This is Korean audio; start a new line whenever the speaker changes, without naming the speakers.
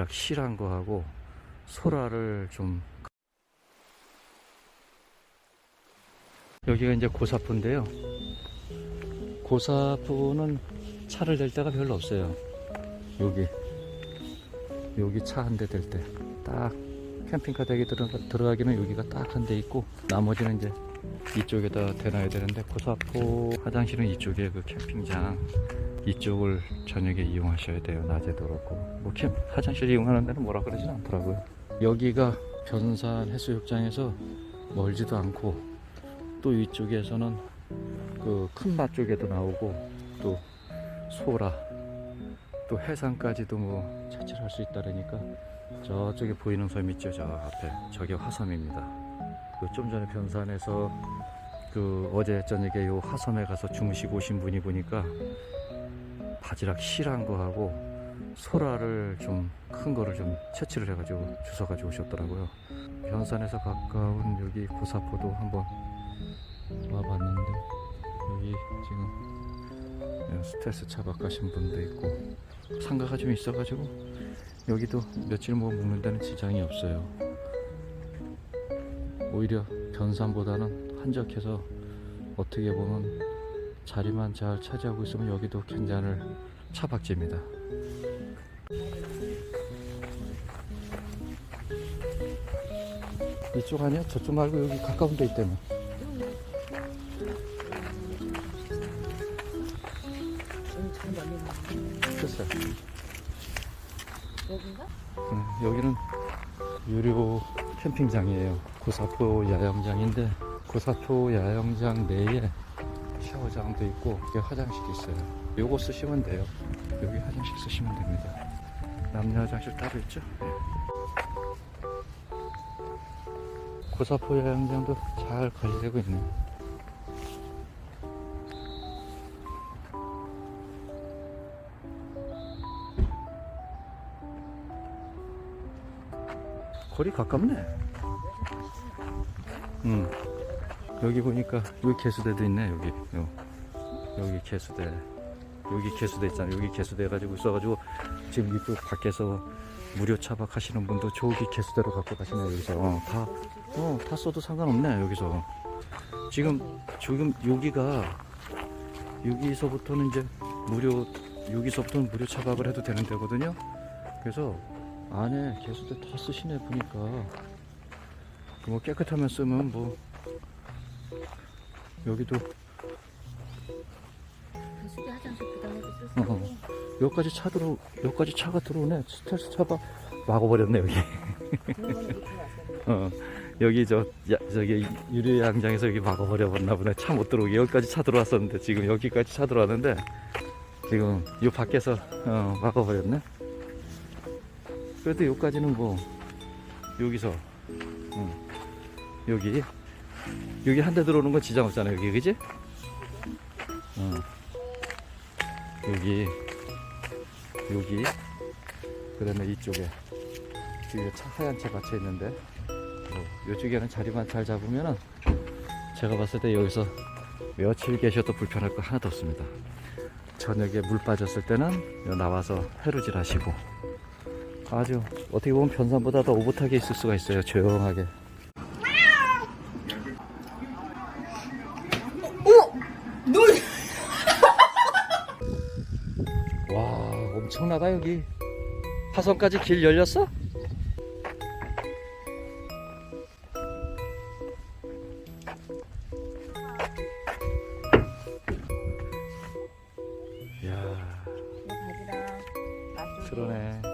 바지락 실한 거하고 소라를 좀 여기가 이제 고사포인데요. 고사포는 차를 댈 데가 별로 없어요. 여기 여기 차 한 대 댈 때 딱 캠핑카 대기 들어가, 들어가기는 여기가 딱 한 대 있고 나머지는 이제 이쪽에다 대놔야 되는데 고사포 화장실은 이쪽에 그 캠핑장 이쪽을 저녁에 이용하셔야 돼요. 낮에도 그렇고 뭐 캠, 화장실 이용하는 데는 뭐라 그러진 않더라고요. 여기가 변산 해수욕장에서 멀지도 않고 또 이쪽에서는 그 큰맛 쪽에도 나오고 또 소라 또 해상까지도 뭐 차출할 수 있다라니까 저쪽에 보이는 섬 있죠 저 앞에 저게 화섬입니다 그좀 전에 변산에서 그 어제 저녁에 요 화섬에 가서 주무시고 오신 분이 보니까 바지락 실한 거하고 소라를 좀 큰 거를 좀 채취를 해가지고 주워가지고 오셨더라고요. 변산에서 가까운 여기 고사포도 한번 와봤는데 여기 지금 스트레스 차박 가신 분도 있고 상가가 좀 있어가지고 여기도 며칠 뭐 묵는 데는 지장이 없어요 오히려 변산보다는 한적해서 어떻게 보면 자리만 잘 차지하고 있으면 여기도 괜찮을 차박지입니다 이쪽 아니야? 저쪽 말고 여기 가까운 데 있다며 글쎄
여긴가?
음, 여기는 유료 캠핑장이에요. 고사포 야영장인데 고사포 야영장 내에 샤워장도 있고 여기 화장실이 있어요. 요거 쓰시면 돼요. 여기 화장실 쓰시면 됩니다. 남녀 화장실 따로 있죠? 네. 고사포 야영장도 잘 관리되고 있네. 거리 가깝네. 음. 여기 보니까 여기 개수대도 있네 여기. 요. 여기 개수대. 여기 개수대 있잖아. 여기 개수대 가지고 있어가지고 지금 이쪽 밖에서 무료 차박 하시는 분도 저기 개수대로 갖고 가시네 여기서. 어, 다, 어, 다 써도 상관없네 여기서. 지금 지금 여기가 여기서부터는 이제 무료 여기서부터는 무료 차박을 해도 되는 데거든요. 그래서 안에 개수대 다 쓰시네 보니까. 뭐 깨끗하면 쓰면 뭐. 여기도.
배수대 화장실 부담해도 쓸수
어, 여기까지 차 들어 여기까지 차가 들어오네. 스텔스 차가 막아버렸네 여기.
어,
여기 저 야, 저기 유료 양장에서 여기 막아버려 버렸나 보네. 차 못 들어오게. 여기까지 차 들어왔었는데 지금 여기까지 차 들어왔는데 지금 이 밖에서 어, 막아버렸네 그래도 여기까지는 뭐 여기서 응. 여기 여기 한 대 들어오는 건 지장 없잖아요 여기 그지? 어. 여기 여기 그 다음에 이쪽에 뒤에 차 하얀 차 받쳐 있는데 뭐 이쪽에는 자리만 잘 잡으면은 제가 봤을 때 여기서 며칠 계셔도 불편할 거 하나도 없습니다. 저녁에 물 빠졌을 때는 나와서 해루질 하시고 아주 어떻게 보면 변산보다 더 오붓하게 있을 수가 있어요. 조용하게.
너
와 엄청나다 여기. 화성까지 길 열렸어?
맛
그러네.